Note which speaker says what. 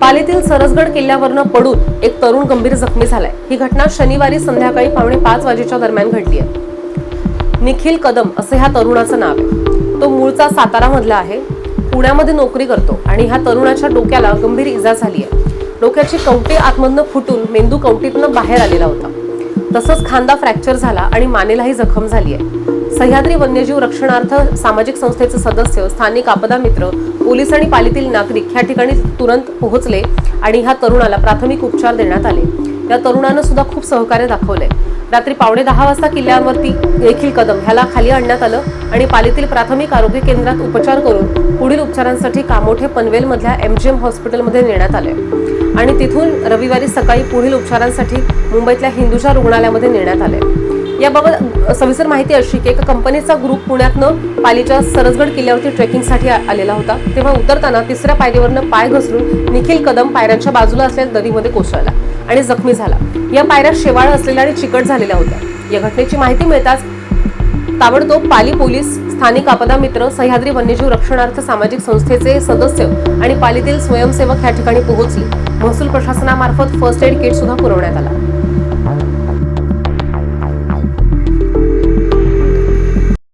Speaker 1: पालीतील सरसगड किल्ल्यावरनं पडून एक तरुण गंभीर जखमी झालाय. ही घटना शनिवारी संध्याकाळी पावणे पाच वाजेच्या दरम्यान घडली आहे निखिल कदम असं ह्या तरुणाचं नाव आहे. तो मूळचा सातारा मधला आहे. पुण्यामध्ये नोकरी करतो आणि ह्या तरुणाच्या डोक्याला गंभीर इजा झाली आहे डोक्याची कवटी आतमधनं फुटून मेंदू कवटीतनं बाहेर आलेला होता. तसंच खांदा फ्रॅक्चर झाला आणि मानेलाही जखम झाली आहे सह्याद्री वन्यजीव रक्षणार्थ सामाजिक संस्थेचे सदस्य स्थानिक आपदा मित्र पोलीस आणि पालीतील नागरिक ह्या ठिकाणी तुरंत पोहोचले आणि ह्या तरुणाला प्राथमिक उपचार देण्यात आले. या तरुणानं सुद्धा खूप सहकार्य दाखवलंय. रात्री पावणे दहा वाजता किल्ल्यावरती देखील कदम ह्याला खाली आणण्यात आलं आणि पालीतील प्राथमिक आरोग्य केंद्रात उपचार करून पुढील उपचारांसाठी कामोठे पनवेलमधल्या एम जी एम हॉस्पिटलमध्ये नेण्यात आले. आणि तिथून रविवारी सकाळी पुढील उपचारांसाठी मुंबईतल्या हिंदुजा रुग्णालयामध्ये नेण्यात आले. याबाबत सविस्तर माहिती अशी की एका कंपनीचा ग्रुप पुण्यातनं पालीच्या सरसगड किल्ल्यावरती ट्रेकिंगसाठी आलेला होता. तेव्हा उतरताना तिसऱ्या पायरीवरनं पाय घसरून निखिल कदम पायऱ्यांच्या बाजूला असलेल्या दरीमध्ये कोसळला आणि जखमी झाला. या पायऱ्या शेवाळ असलेल्या आणि चिकट झालेल्या होत्या. या घटनेची माहिती मिळताच ताबडतोब पाली पोलीस स्थानिक आपदा मित्र सह्याद्री वन्यजीव रक्षणार्थ सामाजिक संस्थेचे सदस्य आणि पालीतील स्वयंसेवक या ठिकाणी पोहोचले. महसूल प्रशासनामार्फत फर्स्ट एड किट सुद्धा पुरवण्यात आला.